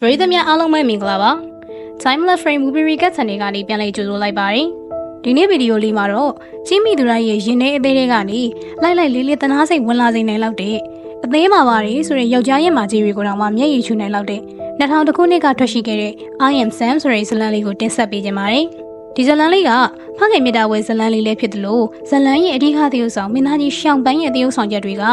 ပရိသတ်များအားလုံးပဲမင်္ဂလာပါ Timeless Frame Movie Recap ချန်နယ်ကနေပြန်လည်ကြိုဆိုလိုက်ပါတယ်ဒီနေ့ဗီဒီယိုလေးမှာတော့ချင်းမီသူရရဲ့ရင်ထဲအသေးတွေကနေလိုက်လိုက်လေးလေးတနာစိတ်ဝင်လာစေနိုင်လောက်တဲ့အသေးမှာပါတယ်ဆိုရင်ယောက်ျားရဲ့မာကြီးတွေကိုတော့မှမျက်ရည်ချူနိုင်လောက်တဲ့2000ခုနှစ်ကထွက်ရှိခဲ့တဲ့ I am Sam ဆိုတဲ့ဇာတ်လမ်းလေးကိုတင်ဆက်ပေးခြင်းပါတယ် ဒီဇလန်လေးကဖခင်မြတ်တာဝဲဇလန်လေးလည်းဖြစ်တယ်လို့ဇလန်ရဲ့အဓိကသရုပ်ဆောင်မင်းသားကြီးရှောင်းပန်းရဲ့သရုပ်ဆောင်ချက်တွေက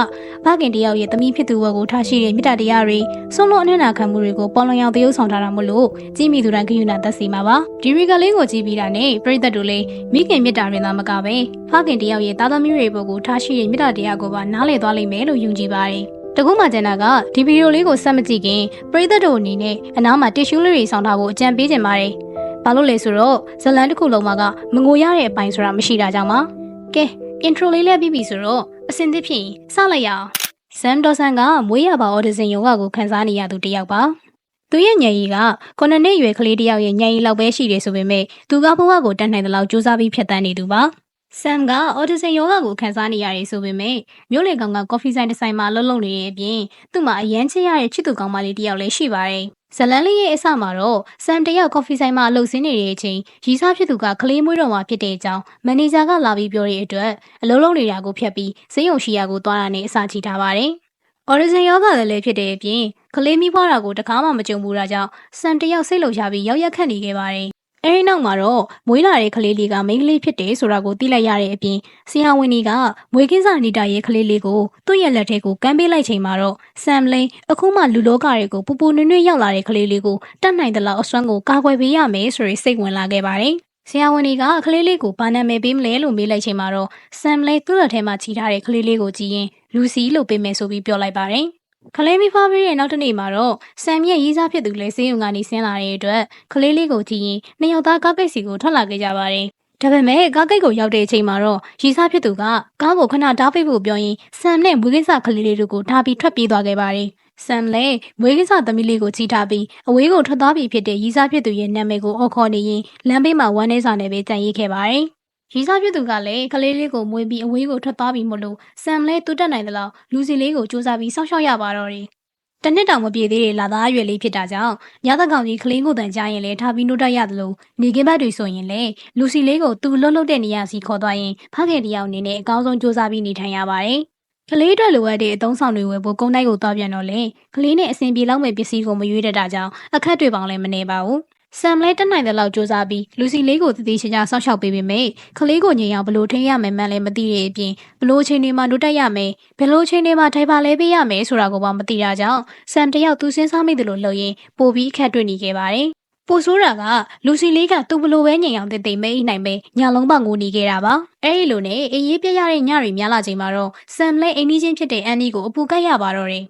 ဖခင်တယောက်ရဲ့သမီးဖြစ်သူဘက်ကိုထားရှိတဲ့မြတ်တာတရားတွေဆုံးလို့အနစ်နာခံမှုတွေကိုပေါ်လွန်အောင်သရုပ်ဆောင်ထားတာမို့လို့ကြီးမိသူတိုင်းဂယုဏသက်စီမှာပါဒီရီကလေးကိုကြည့်ပြီးတာနဲ့ပြိသက်တို့လည်းမိခင်မြတ်တာရင်သာမကပဲဖခင်တယောက်ရဲ့သားသမီးတွေဘက်ကိုထားရှိတဲ့မြတ်တာတရားကိုပါနားလည်သွားလိမ့်မယ်လို့ယုံကြည်ပါတယ်တကူမှကျန်တာကဒီဗီဒီယိုလေးကိုစက်မကြည့်ခင်ပရိသတ်တို့အနေနဲ့အနားမှာတစ်ရှူးလေးတွေဆောင်ထားဖို့အကြံပေးချင်ပါတယ်။ ဘာလို့လဲဆိုတော့ဇလန်တစ်ခုလုံးမှာကမငိုရတဲ့အပိုင်းဆိုတာမရှိတာကြောင့်ပါ။ကဲ intro လေးလည်းပြီးပြီဆိုတော့အစင်သစ်ဖြစ်ရင်စလိုက်ရအောင်။ Sam Dawson ကမွေးရပါ audition ယောဂကိုခန်းစားနေရသူတစ်ယောက်ပါ။သူရဲ့ညံရီက9နှစ်ရွယ်ကလေးတစ်ယောက်ရဲ့ညံရီလောက်ပဲရှိတယ်ဆိုပေမဲ့သူကဘဝကိုတတ်နိုင်တဲ့လောက်စူးစမ်းပြီးဖြတ်တန်းနေသူပါ။ Sam က audition ယောဂကိုခန်းစားနေရတယ်ဆိုပေမဲ့မြို့လေကောင်က coffee ဆိုင်တစ်ဆိုင်မှာလှုပ်လှုပ်နေတဲ့အပြင်သူ့မှာအရန်ချစ်ရတဲ့ချစ်သူကောင်မလေးတစ်ယောက်လည်းရှိပါတယ်။ ဇလန်လေးရဲ့အစမှာတော့ Sam တယောက် coffee ဆိုင်မှာအလုပ်ဆင်းနေတဲ့အချိန်ရီစားဖြစ်သူကကလေးမွေးတော်မှာဖြစ်တဲ့အကြောင်းမန်နေဂျာကလာပြီးပြောတဲ့အတွက်အလုပ်လုပ်နေတာကိုဖျက်ပြီးဈေးရုံရှိရာကိုသွားတာနဲ့အစာချီထားပါတယ်။ audition ယောဂလည်းလည်းဖြစ်တဲ့အပြင်ကလေးမိဖွားတာကိုတကားမှမကြုံဘူးတာကြောင့် Sam တယောက်စိတ်လှုပ်ရှားပြီးရောက်ရက်ခတ်နေခဲ့ပါတယ်။ အဲဒီနောက်မှာတော့မွေးလာတဲ့ကလေးလေးကမိန်းကလေးဖြစ်တယ်ဆိုတာကိုသိလိုက်ရတဲ့အပြင်ဆရာဝန်ကြီးကမွေးကင်းစာနေတာရဲ့ကလေးလေးကိုသူ့ရဲ့လက်ထဲကိုကမ်းပေးလိုက်ချိန်မှာတော့ဆမ်လိန်အခုမှလူလောကတွေကိုပူပူနွေ့နွေ့ရောက်လာတဲ့ကလေးလေးကိုတတ်နိုင်သလောက်အစွမ်းကိုကာကွယ်ပေးရမယ်ဆိုပြီးစိတ်ဝင်လာခဲ့ပါတယ်။ဆရာဝန်ကြီးကကလေးလေးကိုဘာနာမည်ပေးမလဲလို့မေးလိုက်ချိန်မှာတော့ဆမ်လိန်သူ့လက်ထဲမှာခြိထားတဲ့ကလေးလေးကိုကြည့်ရင်လူစီလို့ပေးမယ်ဆိုပြီးပြောလိုက်ပါတယ်။ ကလေးမိဖွားပြီးရဲ့နောက်တစ်နေ့မှာတော့ဆမ်ရဲ့ရေးစားဖြစ်သူလည်းစေးုံကနေဆင်းလာတဲ့အတွက်ကလေးလေးကိုကြည့်ရင်နှစ်ယောက်သားကားကိတ်စီကိုထွက်လာခဲ့ကြပါတယ်။ဒါပေမဲ့ကားကိတ်ကိုရောက်တဲ့အချိန်မှာတော့ရေးစားဖြစ်သူကကားကိုခဏတားပိတ်ဖို့ပြောရင်ဆမ်နဲ့မွေးကိစ္စကလေးလေးတို့ကိုထားပြီးထွက်ပြေးသွားခဲ့ပါတယ်။ဆမ်လည်းမွေးကိစ္စသမီးလေးကိုချီထားပြီးအဝေးကိုထွက်သွားပြီဖြစ်တဲ့ရီစားဖြစ်သူရဲ့နာမည်ကိုအော်ခေါ်နေရင်လမ်းဘေးမှာဝမ်းနေစာနဲ့ပဲကြံ့ရိပ်ခဲ့ပါတယ်။ ရီစားဖြစ်သူကလည်းကလေးလေးကိုမွေးပြီးအဝေးကိုထွက်သွားပြီမို့လို့ဆမ်လဲတူတက်နိုင်သလောက်လူစီလေးကိုစူးစမ်းပြီးစောင့်ရှောက်ရပါတော့တယ်။တနှစ်တောင်မပြည့်သေးတဲ့လာသားရွယ်လေးဖြစ်တာကြောင့်ညသက်ကောင်ကြီးကလေးကိုတန်ကြားရင်လည်းထားပြီးနှုတ်တက်ရသလိုနေကင်းဘက်တွေဆိုရင်လည်းလူစီလေးကိုသူ့လှုပ်လှုပ်တဲ့နေရာစီခေါ်သွားရင်ဖခင်တယောက်အနေနဲ့အကောင်းဆုံးစူးစမ်းပြီးနေထိုင်ရပါတယ်။ကလေးအတွက်လိုအပ်တဲ့အသုံးဆောင်တွေဝယ်ဖို့ကုန်းတိုက်ကိုသွားပြန်တော့လေကလေးနဲ့အဆင်ပြေလောက်မဲ့ပစ္စည်းကိုမရွေးတတ်တာကြောင့်အခက်တွေပေါင်းလည်းမနေပါဘူး ဆမ်လဲတက်နိုင်တဲ့လောက်စူးစမ်းပြီးလူစီလေးကိုတည်တည်ချာချာစောင့်ရှောက်ပေးပေမဲ့ကလေးကိုညင်အောင်ဘလို့ထိန်းရမယ်မှန်းလည်းမသိတဲ့အပြင်ဘလို့အချိန်တွေမှာလွတ်တက်ရမယ်ဘယ်လိုအချိန်တွေမှာထိုင်ပါလဲပေးရမယ်ဆိုတာကိုပါမသိတာကြောင့်ဆမ်တယောက်သူစဉ်းစားမိတယ်လို့လှုပ်ရင်ပိုပြီးအခက်တွေ့နေခဲ့ပါတယ်ပိုဆိုးတာကလူစီလေးကသူ့ဘလို့ပဲညင်အောင်တည်တည်မဲအိနိုင်ပဲညလုံးပေါငိုနေခဲ့တာပါအဲဒီလိုနဲ့အေးရေးပြရတဲ့ညတွေများလာချိန်မှာတော့ဆမ်လဲအိမ်ကြီးချင်းဖြစ်တဲ့အန်ဒီကိုအပူကတ်ရပါတော့တယ်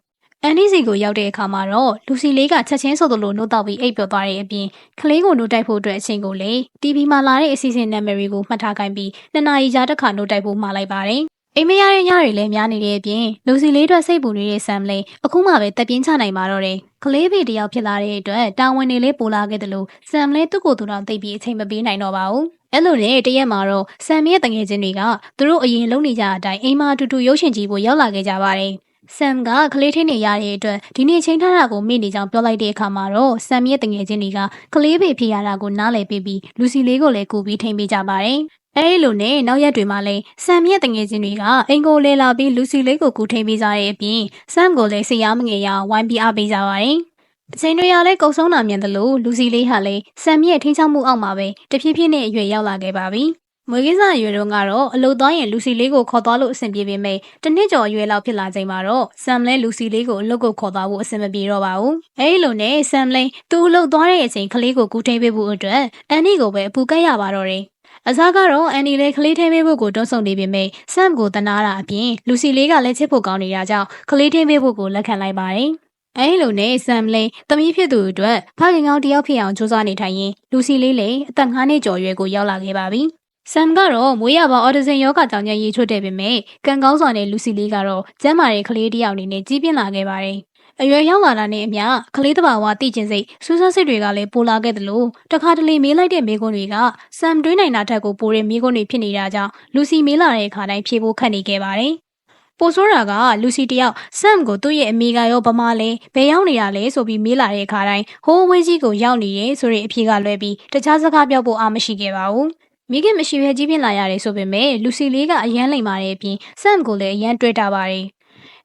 အန်ဒီစီကိုရောက်တဲ့အခါမှာတော့လူစီလေးကချက်ချင်းဆိုသလိုနှုတ်တော့ပြီးအိပ်ပျော်သွားတဲ့အပြင်ကလေးကိုနှုတ်တိုက်ဖို့အတွက်အချိန်ကိုလေ TV မှာလာတဲ့အစီအစဉ်နံပါတ်တွေကိုမှတ်ထားခိုင်းပြီးနှစ်နာရီကြာတစ်ခါနှုတ်တိုက်ဖို့မှာလိုက်ပါတယ်။အိမ်မရတဲ့ညတွေလည်းများနေတဲ့အပြင်လူစီလေးအတွက်စိတ်ပူနေတဲ့ဆမ်လေးအခုမှပဲတက်ပြင်းချနိုင်ပါတော့တယ်။ကလေးဖေတယောက်ဖြစ်လာတဲ့အတွက်တာဝန်တွေလေးပိုလာခဲ့တယ်လို့ဆမ်လေးသူ့ကိုယ်သူတော်သိပြီးအချိန်မပေးနိုင်တော့ပါဘူး။အဲ့လိုနဲ့တရက်မှာတော့ဆမ်ရဲ့တငယ်ချင်းတွေကသူတို့အရင်လုံနေကြတဲ့အတိုင်းအိမ်မှာအတူတူရုပ်ရှင်ကြည့်ဖို့ရောက်လာခဲ့ကြပါတယ်။ ဆမ်ကကလေးထင်းနေရတဲ့အတွက်ဒီနေ့ချိန်ထားတာကိုမေ့နေကြောင်းပြောလိုက်တဲ့အခါမှာတော့ဆမ်ရဲ့တငယ်ချင်းတွေကကလေးဖေဖြစ်ရတာကိုနားလည်ပြီးပြီးလူစီလေးကိုလည်းကူပြီးထိန်ပေးကြပါတယ်။အဲဒီလိုနဲ့နောက်ရက်တွေမှာလည်းဆမ်ရဲ့တငယ်ချင်းတွေကအိမ်ကိုလဲလာပြီးလူစီလေးကိုကူထိန်ပေးကြတဲ့အပြင်ဆမ်ကိုလည်းဆရာမငယ်ရဝိုင်းပြီးအားပေးကြပါတယ်။အချိန်တွေရလဲကုံဆုံးတာမြန်တယ်လို့လူစီလေးဟာလည်းဆမ်ရဲ့ထင်းချောက်မှုအောက်မှာပဲတဖြည်းဖြည်းနဲ့အရွယ်ရောက်လာခဲ့ပါပြီ။ မွေးကိစ္စအရွယ်တုန်းကတော့အလုတ်သွားရင်လူစီလေးကိုခေါ်သွားလို့အဆင်ပြေပေမဲ့တနစ်ကျော်အရွယ်လောက်ဖြစ်လာချိန်မှာတော့ဆမ်လဲလူစီလေးကိုအလုတ်ကိုခေါ်သွားဖို့အဆင်မပြေတော့ပါဘူး။အဲဒီလိုနဲ့ဆမ်လဲသူ့အလုတ်သွားတဲ့အချိန်ကလေးကိုကူထိန်ပေးဖို့အတွက်အန်နီကိုပဲအပူကတ်ရပါတော့တယ်။အစားကတော့အန်နီလေးကလေးထိန်ပေးဖို့ကိုတွန်းဆုံနေပေမဲ့ဆမ်ကိုတနာတာအပြင်လူစီလေးကလည်းချစ်ဖို့ကောင်းနေတာကြောင့်ကလေးထိန်ပေးဖို့ကိုလက်ခံလိုက်ပါတယ်။အဲလိုနဲ့ဆမ်လင်းတမီးဖြစ်သူအတွက်ဖခင်ကောင်းတယောက်ဖြစ်အောင်စူးစမ်းနေထိုင်ရင်လူစီလေးလည်းအသက်9နှစ်ကျော်ရွယ်ကိုရောက်လာခဲ့ပါပြီ။ ဆမ်ကတော့မွေးရပါအော်ဒဇင်ယောဂကြောင့်ညရေးချွတ်တယ်ပေမဲ့ကံကောင်းစွာနဲ့လူစီလေးကတော့ကျမ်းမာတဲ့ကလေးတစ်ယောက်အနေနဲ့ကြီးပြင်းလာခဲ့ပါတယ်။အရွယ်ရောက်လာတာနဲ့အမျှကလေးတဘာဝတိကျင်စိတ်စူးစမ်းစိတ်တွေကလည်းပိုလာခဲ့တယ်လို့တခါတလေမေးလိုက်တဲ့မိကွန်းတွေကဆမ်တွင်းနိုင်တာထက်ကိုပိုတဲ့မိကွန်းတွေဖြစ်နေတာကြောင့်လူစီမေးလာတဲ့အခါတိုင်းဖြေဖို့ခက်နေခဲ့ပါတယ်။ပပိုဆိုးတာကလူစီတယောက်ဆမ်ကိုသူ့ရဲ့အမိကရောဗမာလဲဘယ်ရောက်နေတာလဲဆိုပြီးမေးလာတဲ့အခါတိုင်းဟိုးဝေးကြီးကိုရောက်နေရဲဆိုတဲ့အဖြေကလွဲပြီးတခြားစကားပြောဖို့အားမရှိခဲ့ပါဘူး မိခင်မရှိဘဲကြီးပြင်းလာရတယ်ဆိုပေမဲ့လူစီလေးကအရန်လိမ်မာတဲ့အပြင်ဆမ်ကိုလည်းအရန်တွေ့တာပါတယ်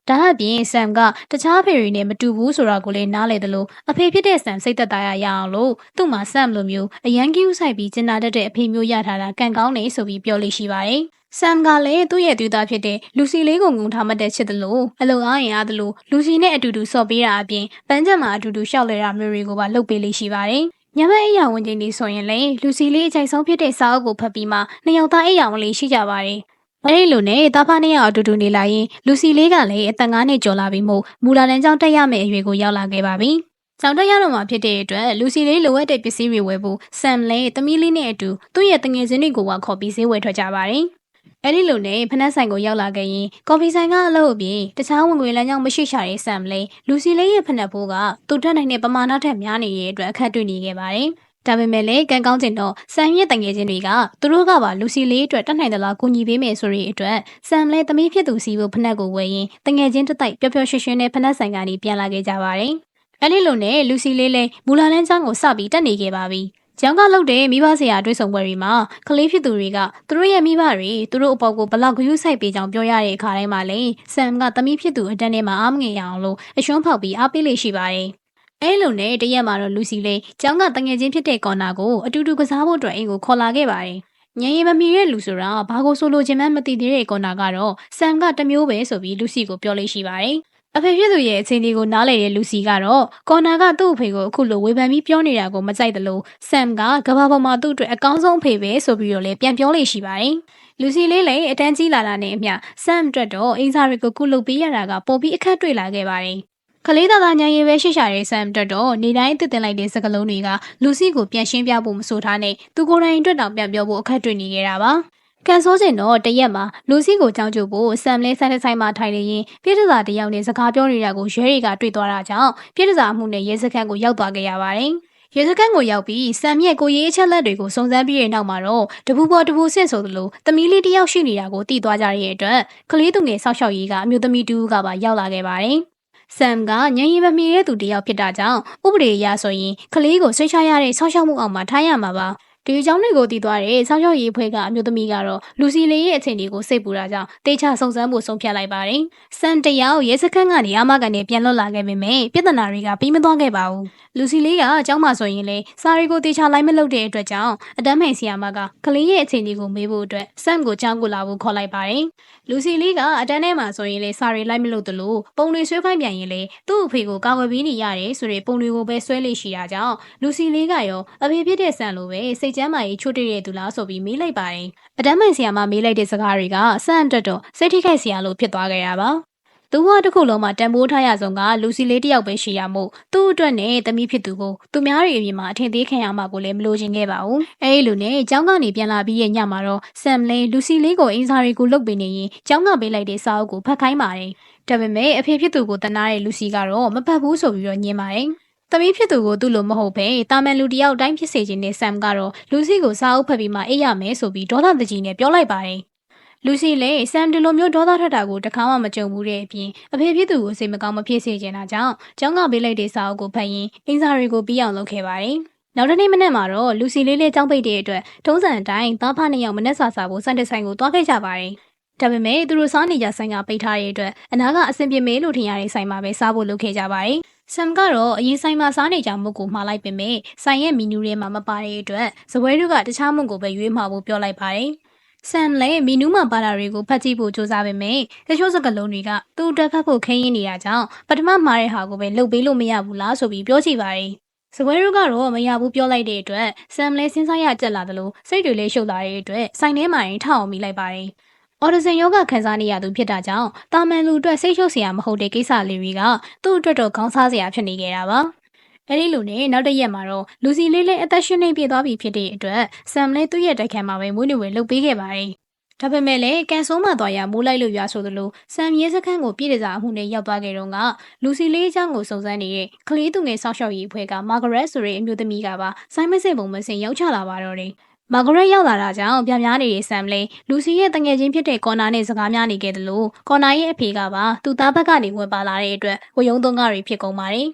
ဒါအပြင်ဆမ်ကတခြားဖေတွေနဲ့မတူဘူးဆိုတာကိုလည်းနားလေတယ်လို့အဖေဖြစ်တဲ့ဆမ်စိတ်သက်သာရရအောင်လို့သူ့မှာဆမ်လိုမျိုးအရန်ကြီးဥဆိုင်ပြီးကျင်နာတတ်တဲ့အဖေမျိုးရထားတာကံကောင်းနေဆိုပြီးပြောလို့ရှိပါတယ်ဆမ်ကလည်းသူ့ရဲ့သူသားဖြစ်တဲ့လူစီလေးကိုငုံထားမှတ်တဲ့ချစ်တယ်လို့အလုံအားရင်အားတယ်လို့လူစီနဲ့အတူတူဆော့ပေးတာအပြင်ပန်းချက်မှာအတူတူရှောက်လဲတာမျိုးတွေကိုပါလုပ်ပေးလေးရှိပါတယ် ညမအိယာဝင်ချင်းဒီဆိုရင်လေလူစီလေးအချိုက်ဆုံးဖြစ်တဲ့စာအုပ်ကိုဖတ်ပြီးမှနှစ်ယောက်သားအိယာဝင်လေးရှိကြပါတယ်။အဲဒီလိုနဲ့တာဖာနှစ်ယောက်အတူတူနေလာရင်လူစီလေးကလည်းအသက်၅နှစ်ကျော်လာပြီမို့မူလာတန်းကျောင်းတက်ရမယ့်အရွယ်ကိုရောက်လာခဲ့ပါပြီ။ကျောင်းတက်ရတော့မှဖြစ်တဲ့အတွက်လူစီလေးလိုအပ်တဲ့ပစ္စည်းတွေဝယ်ဖို့ဆမ်လည်းတမီးလေးနဲ့အတူသူ့ရဲ့တငယ်ချင်းတွေကိုဝါခေါ်ပြီးဈေးဝယ်ထွက်ကြပါတယ်။ အဲ့ဒီလိုနဲ့ဖနက်ဆိုင်ကိုရောက်လာခဲ့ရင်ကော်ဖီဆိုင်ကအလုပ်အပြင်တခြားဝင်ငွေလမ်းကြောင်းမရှိရှာတဲ့ဆမ်လေးလူစီလေးရဲ့ဖနက်ဖိုးကသူ့တက်နိုင်တဲ့ပမာဏထက်များနေတဲ့အတွက်အခက်တွေ့နေခဲ့ပါတယ်။ဒါပေမဲ့လည်းကံကောင်းကျင်တော့ဆမ်ရဲ့တငယ်ချင်းတွေကသူတို့ကပါလူစီလေးအတွက်တတ်နိုင်သလားကူညီပေးမယ်ဆိုတဲ့အတွက်ဆမ်လည်းသမီးဖြစ်သူစီဖို့ဖနက်ကိုဝယ်ရင်တငယ်ချင်းတစ်တိုက်ပျော်ပျော်ရွှင်ရွှင်နဲ့ဖနက်ဆိုင်ကနေပြန်လာခဲ့ကြပါတယ်။အဲ့ဒီလိုနဲ့လူစီလေးလည်းမူလာလန်းချောင်းကိုစပြီးတက်နေခဲ့ပါပြီ။ ကျောင်းကလုပ်တဲ့မိဘဆရာတွေ့ဆုံပွဲတွေမှာကလေးဖြစ်သူတွေကသူတို့ရဲ့မိဘတွေသူတို့အပေါ်ကိုဘလောက်ဂရုစိုက်ပေးကြောင်းပြောရတဲ့အခါတိုင်းမှာလေဆမ်ကသမီးဖြစ်သူအတန်းထဲမှာအားမငယ်ရအောင်လို့အရှုံးဖောက်ပြီးအားပေးလေရှိပါတယ်။အဲလိုနဲ့တရက်မှာတော့လူစီလေးကျောင်းကတငယ်ချင်းဖြစ်တဲ့ကော်နာကိုအတူတူကစားဖို့အတွက်အိမ်ကိုခေါ်လာခဲ့ပါတယ်။ညင်ရင်မမီတဲ့လူဆိုတာဘာကိုဆိုလိုချင်မှမသိသေးတဲ့ကော်နာကတော့ဆမ်ကတမျိုးပဲဆိုပြီးလူစီကိုပြောလို့ရှိပါတယ်။ အဖေဖြစ်သူရဲ့အချိန်လေးကိုနားလည်တဲ့လူစီကတော့ကော်နာကသူ့အဖေကိုအခုလိုဝေဖန်ပြီးပြောနေတာကိုမကြိုက်သလိုဆမ်ကကဘာပေါ်မှာသူ့အတွက်အကောင်းဆုံးအဖေပဲဆိုပြီးတော့လည်းပြန်ပြောလို့ရှိပါတယ်။လူစီလေးလည်းအတန်းကြီးလာတာနဲ့အမျှဆမ်အတွက်တော့အင်စာတွေကိုကုလုပ်ပေးရတာကပိုပြီးအခက်တွေ့လာခဲ့ပါတယ်။ကလေးသားသားညံရီပဲရှိရှာတဲ့ဆမ်အတွက်တော့နေတိုင်းအသစ်တင်လိုက်တဲ့စကားလုံးတွေကလူစီကိုပြန်ရှင်းပြဖို့မဆိုထားနဲ့သူကိုယ်တိုင်အတွက်တောင်ပြန်ပြောဖို့အခက်တွေ့နေခဲ့တာပါ။ ကန်ဆိုးစင်တော့တရက်မှာလူစီကိုကြောင်းကျဖို့ဆမ်လေးဆိုင်တစ်ဆိုင်မှာထိုင်နေရင်ပြည်ထစာတယောက်နဲ့စကားပြောနေတာကိုရဲတွေကတွေ့သွားတာကြောင့်ပြည်ထစာမှုနဲ့ရဲစခန်းကိုရောက်သွားခဲ့ရပါတယ်။ရဲစခန်းကိုရောက်ပြီးဆမ်ရဲ့ကိုရေးအချက်လက်တွေကိုစုံစမ်းပြီးတဲ့နောက်မှာတော့တပူပေါ်တပူဆင့်ဆိုသလိုတမီးလေးတယောက်ရှိနေတာကိုသိသွားကြရတဲ့အတွက်ကလေးသူငယ်ဆောက်ရှောက်ရေးကအမျိုးသမီးတူကပါရောက်လာခဲ့ပါတယ်။ဆမ်ကညင်ရီမမီတဲ့သူတယောက်ဖြစ်တာကြောင့်ဥပဒေအရဆိုရင်ကလေးကိုဆွေးချရတဲ့ဆောက်ရှောက်မှုအောင်မှာထားရမှာပါ ဒီအကြောင်းတွေကိုသိသွားတဲ့ဆောက်ရှောက်ရေးဖွဲ့ကအမျိုးသမီးကတော့လူစီလေးရဲ့အခြေအနေကိုစိတ်ပူတာကြောင့်တေချာစုံစမ်းဖို့ဆုံးဖြတ်လိုက်ပါတယ်။စန်တယောက်ရဲစခန်းကနေအမကန်နဲ့ပြန်လွတ်လာခဲ့ပေမဲ့ပြဿနာတွေကပြီးမသွားခဲ့ပါဘူး။လူစီလေးကအเจ้าမှဆိုရင်လေစာရီကိုတေချာလိုက်မလုပ်တဲ့အတွက်ကြောင့်အတန်းမိန်ဆီယာမကကလေးရဲ့အခြေအနေကိုမေးဖို့အတွက်စမ်ကိုကြောင်းကိုလာဖို့ခေါ်လိုက်ပါတယ်။လူစီလေးကအတန်းထဲမှာဆိုရင်လေစာရီလိုက်မလုပ်သလိုပုံတွေဆွဲခိုင်းပြန်ရင်လေသူ့အဖေကိုကာကွယ်ပြီးနေရတယ်ဆိုတဲ့ပုံတွေကိုပဲဆွဲလေရှိတာကြောင့်လူစီလေးကရောအဖေဖြစ်တဲ့ဆန်လိုပဲစိတ် ကျမ်းမာရေးချို့တဲ့တဲ့သူလားဆိုပြီးမေးလိုက်ပါတယ်။အတန်းမိုင်ဆီယာမမေးလိုက်တဲ့စကားတွေကဆန့်အတွက်တော့စိတ်ထိခိုက်စရာလို့ဖြစ်သွားခဲ့ရပါ။သူကတစ်ခုလုံးမှာတန်ဖိုးထားရဆုံးကလူစီလေးတယောက်ပဲရှိရမို့သူ့အတွက်နဲ့တမိဖြစ်သူကိုသူများတွေအပြင်မှာအထင်သေးခံရမှာကိုလည်းမလိုချင်ခဲ့ပါဘူး။အဲဒီလိုနဲ့ကျောင်းကနေပြန်လာပြီးရဲ့ညမှာတော့ဆမ်လင်းလူစီလေးကိုအင်စာတွေကိုလုတ်ပေးနေရင်ကျောင်းကပေးလိုက်တဲ့စာအုပ်ကိုဖတ်ခိုင်းပါတယ်။ဒါပေမဲ့အဖေဖြစ်သူကိုတနာတဲ့လူစီကတော့မဖတ်ဘူးဆိုပြီးတော့ညင်ပါတယ်။ သမီးဖြစ်သူကိုသူ့လိုမဟုတ်ပဲတာမန်လူတယောက်တိုင်းဖြစ်စေခြင်းနဲ့ဆမ်ကတော့လူစီကိုစားအုပ်ဖက်ပြီးမှအိပ်ရမယ်ဆိုပြီးဒေါသတကြီးနဲ့ပြောလိုက်ပါတယ်။လူစီလည်းဆမ်ဒီလိုမျိုးဒေါသထွက်တာကိုတခါမှမကြုံဘူးတဲ့အပြင်အဖေဖြစ်သူကိုစိတ်မကောင်းမဖြစ်စေချင်တာကြောင့်ကျောင်းကပေးလိုက်တဲ့စာအုပ်ကိုဖတ်ရင်းအင်းစာတွေကိုပြီးအောင်လုပ်ခဲ့ပါတယ်။နောက်တစ်နေ့မနေ့မှာတော့လူစီလေးလေးကြောင်းပိတ်တဲ့အတွက်ထုံးစံအတိုင်းသားဖနှစ်ယောက်မနေ့စာစာဖို့စံတက်ဆိုင်ကိုတွားခဲ့ကြပါတယ်။ဒါပေမဲ့သူတို့စားနေကြဆိုင်ကပိတ်ထားတဲ့အတွက်အနာကအဆင်ပြေမယ်လို့ထင်ရတဲ့ဆိုင်မှာပဲစားဖို့လုပ်ခဲ့ကြပါတယ်။ ဆမ်ကတော့အရင်ဆိုင်မှာစားနေကြမှုကိုမှားလိုက်ပေမဲ့ဆိုင်ရဲ့မီနူထဲမှာမပါတဲ့အတွက်ဇပွဲတို့ကတခြားမှုကိုပဲရွေးမှာဖို့ပြောလိုက်ပါတယ်။ဆမ်လည်းမီနူးမှာပါတာတွေကိုဖတ်ကြည့်ဖို့စူးစမ်းပေမဲ့တချို့စကားလုံးတွေကသူ့အတွက်ဖတ်ဖို့ခင်းရင်းနေတာကြောင့်ပထမမှားတဲ့ဟာကိုပဲလုပ်ပေးလို့မရဘူးလားဆိုပြီးပြောကြည့်ပါတယ်။စပွဲတို့ကတော့မရဘူးပြောလိုက်တဲ့အတွက်ဆမ်လည်းစဉ်းစားရကြက်လာသလိုစိတ်တွေလည်းရှုပ်လာတဲ့အတွက်ဆိုင်ထဲမှာရင်ထောက်အောင်မိလိုက်ပါတယ်။ အော်ဒဇင်ယောဂခံစားနေရသူဖြစ်တာကြောင့်တာမန်လူအတွက်စိတ်ရှုပ်စရာမဟုတ်တဲ့ကိစ္စလေးတွေကသူ့အတွက်တော့ခေါင်းစားစရာဖြစ်နေကြတာပါ။အဲဒီလိုနဲ့နောက်တစ်ရက်မှာတော့လူစီလေးလေးအသက်ရှင်နေပြသွားပြီဖြစ်တဲ့အတွက်ဆမ်လေးသူ့ရဲ့တိုက်ခံမှာပဲမွေးနေ့ဝယ်လုပ်ပေးခဲ့ပါတယ်။ဒါပေမဲ့လည်းကန်ဆိုးမှသွားရမိုးလိုက်လို့ရွာဆိုသလိုဆမ်ရဲစခန်းကိုပြည်တစားအမှုနဲ့ရောက်သွားခဲ့တော့ကလူစီလေးအချောင်းကိုစုံစမ်းနေတဲ့ကလေးသူငယ်ဆောက်ရှောက်ရေးအဖွဲ့ကမာဂရက်ဆိုတဲ့အမျိုးသမီးကပါဆိုင်းမစစ်ပုံမစင်ရောက်ချလာပါတော့တယ်။ မာဂရက်ရောက်လာတာကြောင့်ပြပြနေတဲ့ဆမ်လေးလူစီရဲ့တငယ်ချင်းဖြစ်တဲ့ကော်နာနဲ့စကားများနေခဲ့တယ်လို့ကော်နာရဲ့အဖေကပါသူ့သားဘက်ကနေဝင်ပါလာတဲ့အတွက်ဝယုံသွန်းကားတွေဖြစ်ကုန်ပါတယ်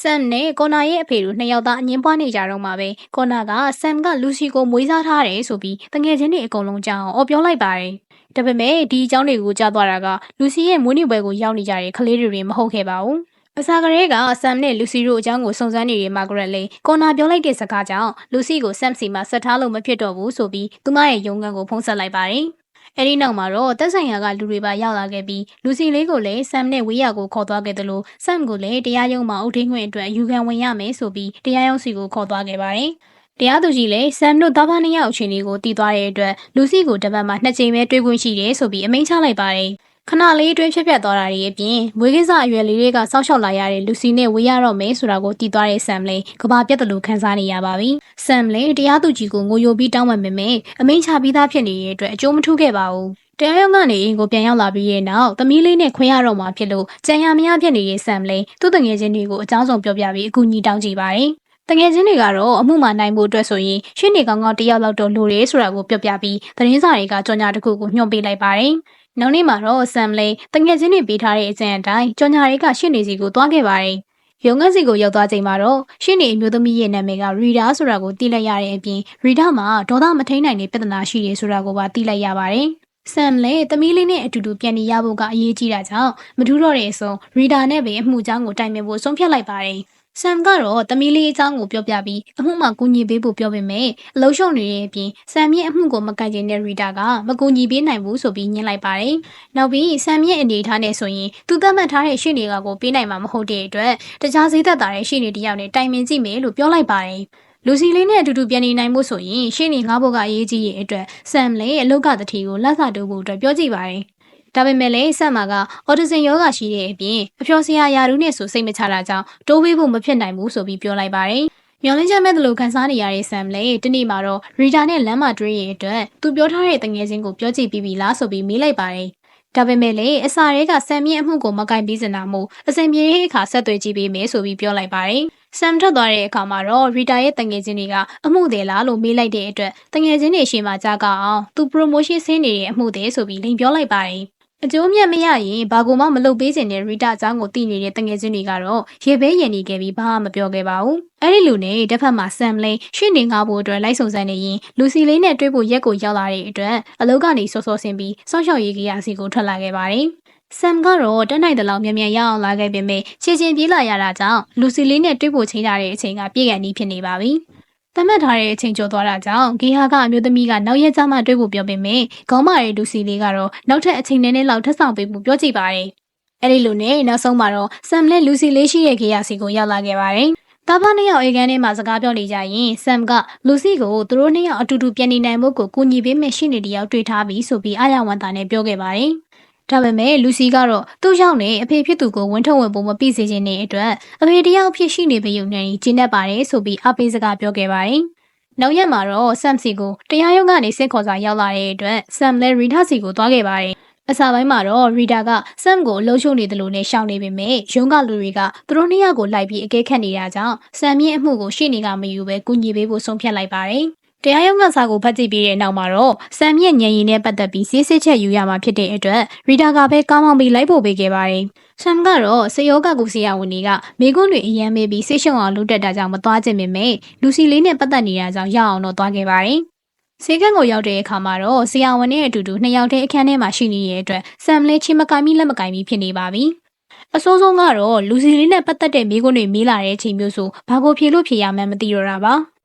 ဆမ်နဲ့ကော်နာရဲ့အဖေတို့နှစ်ယောက်သားအငင်းပွားနေကြတော့မှပဲကော်နာကဆမ်ကလူစီကိုမွေးစားထားတယ်ဆိုပြီးတငယ်ချင်းတွေအကုန်လုံးကြောင်းအော်ပြောလိုက်ပါတယ်ဒါပေမဲ့ဒီအကြောင်းတွေကိုကြားသွားတာကလူစီရဲ့မွေးနေ့ပွဲကိုရောက်နေကြတဲ့ကလေးတွေမဟုတ်ခဲ့ပါဘူး အစားကလေးကဆမ်နဲ့လူစီတို့အကြောင်းကိုစုံစမ်းနေတဲ့မာဂရက်လေးကော်နာပြောလိုက်တဲ့စကားကြောင့်လူစီကိုဆမ်စီမှာဆက်ထားလို့မဖြစ်တော့ဘူးဆိုပြီးသူမရဲ့ရုံးခန်းကိုဖုံးဆက်လိုက်ပါတယ်။အဲဒီနောက်မှာတော့တက်ဆိုင်ရာကလူတွေပါရောက်လာခဲ့ပြီးလူစီလေးကိုလည်းဆမ်နဲ့ဝေးရကိုခေါ်သွားခဲ့တယ်လို့ဆမ်ကိုလည်းတရားရုံးမှာအုပ်ထိန်းခွင့်အတွက်ယူခံဝင်ရမယ်ဆိုပြီးတရားရုံးစီကိုခေါ်သွားခဲ့ပါတယ်။တရားသူကြီးလည်းဆမ်တို့တာဘာနှစ်ယောက်အချင်းလေးကိုတည်သွားတဲ့အတွက်လူစီကိုတပတ်မှနှစ်ချိန်ပဲတွေ့ခွင့်ရှိတယ်ဆိုပြီးအမိန့်ချလိုက်ပါတယ်။ ခဏလေးအတွင်းဖြစ်ပျက်သွားတာတွေအပြင်မွေးကိစ္စအရွယ်လေးတွေကစောက်ရှောက်လာရတဲ့လူစီနဲ့ဝေးရတော့မယ်ဆိုတာကိုတည်သွားတဲ့ဆမ်လေးကဘာပြတ်တယ်လို့ခန်းစားနေရပါပြီ။ဆမ်လေးတရားသူကြီးကိုငိုယိုပြီးတောင်းပန်ပေမဲ့အမိန့်ချပြီးသားဖြစ်နေတဲ့အတွက်အကျိုးမထူးခဲ့ပါဘူး။တရားရုံးကနေအိမ်ကိုပြန်ရောက်လာပြီးရဲ့နောက်သမီးလေးနဲ့ခွင့်ရတော့မှာဖြစ်လို့ကြံရမရဖြစ်နေတဲ့ဆမ်လေးသူ့တငယ်ချင်းတွေကိုအကြောင်းစုံပြောပြပြီးအကူအညီတောင်းကြည့်ပါတယ်။တငယ်ချင်းတွေကတော့အမှုမှနိုင်ဖို့အတွက်ဆိုရင်ရှင်းနေကောင်းကောင်းတယောက်လောက်တော့လိုတယ်ဆိုတာကိုပြောပြပြီးသတင်းစာတွေကကြော်ညာတစ်ခုကိုညွှန်ပေးလိုက်ပါတယ်။ နောက်နေ့မှာတော့ဆမ်လေးတငယ်ချင်းတွေပေးထားတဲ့အကြံအတိုင်းကြော်ညာတွေကရှင်းနေစီကိုသွားခဲ့ပါတယ်။ရုံငန်းစီကိုရောက်သွားချိန်မှာတော့ရှင်းနေအမျိုးသမီးရဲ့နာမည်ကရီဒါဆိုတာကိုသိလိုက်ရတဲ့အပြင်ရီဒါမှာဒေါသမထိန်နိုင်တဲ့ပြဿနာရှိတယ်ဆိုတာကိုပါသိလိုက်ရပါတယ်။ဆမ်လည်းသမီးလေးနဲ့အတူတူပြန်နေရဖို့ကအရေးကြီးတာကြောင့်မထူးတော့တဲ့အဆုံးရီဒါနဲ့ပဲအမှုချောင်းကိုတိုင်ပင်ဖို့ဆုံးဖြတ်လိုက်ပါတယ်။ ဆမ်ကတော့တမီးလေးအကြောင်းကိုပြောပြပြီးအမှုမှာကူညီပေးဖို့ပြောပေမဲ့အလုံးရှုံနေတဲ့အပြင်ဆမ်ရဲ့အမှုကိုမကန်ကျင်တဲ့ရီတာကမကူညီပေးနိုင်ဘူးဆိုပြီးညှင်းလိုက်ပါတယ်။နောက်ပြီးဆမ်ရဲ့အနေထားနဲ့ဆိုရင်သူသတ်မှတ်ထားတဲ့ရှေ့နေကကိုပေးနိုင်မှာမဟုတ်တဲ့အတွက်တခြားဈေးသက်သာတဲ့ရှေ့နေတယောက်နဲ့တိုင်ပင်ကြည့်မယ်လို့ပြောလိုက်ပါတယ်။လူစီလေးနဲ့အတူတူပြန်နေနိုင်မှုဆိုရင်ရှင်းနေငါးဘုတ်ကအရေးကြီးရဲ့အတွက်ဆမ်လည်းအလုတ်ကတတိကိုလက်စာတိုးဖို့အတွက်ပြောကြည့်ပါတယ်။ ဒါပေမဲ့လည်းဆက်မှာကအော်တီဇင်ယောဂရှိတဲ့အပြင်အဖျော်စရာယာရုနဲ့ဆိုစိတ်မချတာကြောင့်တိုးပေးဖို့မဖြစ်နိုင်ဘူးဆိုပြီးပြောလိုက်ပါတယ်။မျောလင်းချက်မဲ့တယ်လို့ခန်းစားနေရတဲ့ဆမ်လည်းတနေ့မှာတော့ရီတာနဲ့လမ်းမှာတွေ့ရတဲ့အတွက်သူပြောထားတဲ့တငယ်ချင်းကိုပြောကြည့်ပြီးပြီလားဆိုပြီးမေးလိုက်ပါတယ်။ဒါပေမဲ့လည်းအစာတွေကဆမ်ရဲ့အမှုကိုမကင်ပြီးစင်တာမို့အစင်ပြေတဲ့အခါဆက်သွယ်ကြည့်ပေးမယ်ဆိုပြီးပြောလိုက်ပါတယ်။ဆမ်ထွက်သွားတဲ့အခါမှာတော့ရီတာရဲ့တငယ်ချင်းတွေကအမှုတယ်လားလို့မေးလိုက်တဲ့အတွက်တငယ်ချင်းတွေရှေ့မှာကြားကအောင်သူ promotion ဆင်းနေတဲ့အမှုတယ်ဆိုပြီးလိန်ပြောလိုက်ပါတယ်။ အကျိုးမြတ်မရရင်ဘာကူမှမလုပ်ပေးခြင်းနဲ့ရီတာအကြောင်းကိုသိနေတဲ့တငယ်ချင်းတွေကတော့ရေဘဲရည်နေခဲ့ပြီးဘာမှမပြောခဲ့ပါဘူး။အဲ့ဒီလူနဲ့တစ်ဖက်မှာဆမ်လင်းရှင်းနေငါဖို့အတွက်လိုက်ဆုံစမ်းနေရင်လူစီလေးနဲ့တွေ့ဖို့ရက်ကိုရောက်လာတဲ့အတွက်အလုပ်ကနေစောစောဆင်းပြီးစောင့်ရှောက်ရေးကရစီကိုထွက်လာခဲ့ပါတယ်။ဆမ်ကတော့တက်နိုင်တဲ့လောက်မြန်မြန်ရအောင်လာခဲ့ပေမဲ့ခြေချင်းပြေးလာရတာကြောင့်လူစီလေးနဲ့တွေ့ဖို့ချိန်ထားတဲ့အချိန်ကပြည့်ကန်နီးဖြစ်နေပါပြီ။ သတ်မှတ်ထားတဲ့အချိန်ကျော်သွားတာကြောင့်ဂီဟာကအမျိုးသမီးကနောက်ရက်ကျမှတွေ့ဖို့ပြောပေမဲ့ခေါင်းမာရဲ့ဒူစီလေးကတော့နောက်ထပ်အချိန်နည်းနည်းလောက်ထပ်ဆောင်ပေးဖို့ပြောကြည့်ပါတယ်။အဲဒီလိုနဲ့နောက်ဆုံးမှာတော့ဆမ်နဲ့လူစီလေးရှိရဲ့ဂီဟာစီကိုရောက်လာခဲ့ပါတယ်။တာဖာနှစ်ယောက်အေကန်ထဲမှာစကားပြောနေကြရင်ဆမ်ကလူစီကိုသူတို့နှစ်ယောက်အတူတူပြန်နေနိုင်ဖို့ကိုကူညီပေးမယ်ရှိနေတယောက်တွေ့ထားပြီးဆိုပြီးအာရဝန်တာနဲ့ပြောခဲ့ပါတယ်။ ဒါပေမဲ့လူစီကတော့သူ့ရောက်နေအဖေဖြစ်သူကိုဝင်းထုတ်ဝင်ဖို့မပြည့်စေခြင်းနဲ့အတွက်အဖေတယောက်ဖြစ်ရှိနေပေုံနဲ့ကျင်းတတ်ပါတယ်ဆိုပြီးအပေးစကားပြောခဲ့ပါတယ်။နောက်ရက်မှာတော့ဆမ်စီကိုတရားရုံးကနေဆင့်ခေါ်စာရောက်လာတဲ့အတွက်ဆမ်လည်းရီတာစီကိုသွားခဲ့ပါတယ်။အစာပိုင်းမှာတော့ရီတာကဆမ်ကိုလှုပ်ရှုံနေတယ်လို့နဲ့ရှောင်နေပေမဲ့ရုံးကလူတွေကသူတို့နှစ်ယောက်ကိုလိုက်ပြီးအကဲခတ်နေတာကြောင့်ဆမ်ရဲ့အမှုကိုရှေ့နေကမယူဘဲကူညီပေးဖို့ဆုံးဖြတ်လိုက်ပါတယ်။ တရားရုံးကစာကိုဖတ်ကြည့်ပြီးတဲ့နောက်မှာတော့ဆမ်မြင့်ညံရင်နဲ့ပတ်သက်ပြီးစစ်စစ်ချက်ယူရမှာဖြစ်တဲ့အတွက်ရီတာကပဲကောင်းကောင်းပြီးလိုက်ဖို့ပေးခဲ့ပါတယ်။ဆမ်ကတော့စေယောကကူဆရာဝန်တွေကမိကွန်းတွေအရန်မေးပြီးဆိတ်ရှုံအောင်လုပ်တတ်တာကြောင့်မသွားခြင်းပေမဲ့လူစီလေးနဲ့ပတ်သက်နေတာကြောင့်ရအောင်တော့သွားခဲ့ပါတယ်။စေကန်းကိုရောက်တဲ့အခါမှာတော့ဆရာဝန်နဲ့အတူတူနှစ်ယောက်တည်းအခန်းထဲမှာရှိနေတဲ့အတွက်ဆမ်လေးချင်းမကင်မိလက်မကင်မိဖြစ်နေပါပြီ။အစိုးဆုံးကတော့လူစီလေးနဲ့ပတ်သက်တဲ့မိကွန်းတွေမေးလာတဲ့အချိန်မျိုးဆိုဘာကိုဖြေလို့ဖြေရမှန်းမသိတော့တာပါ။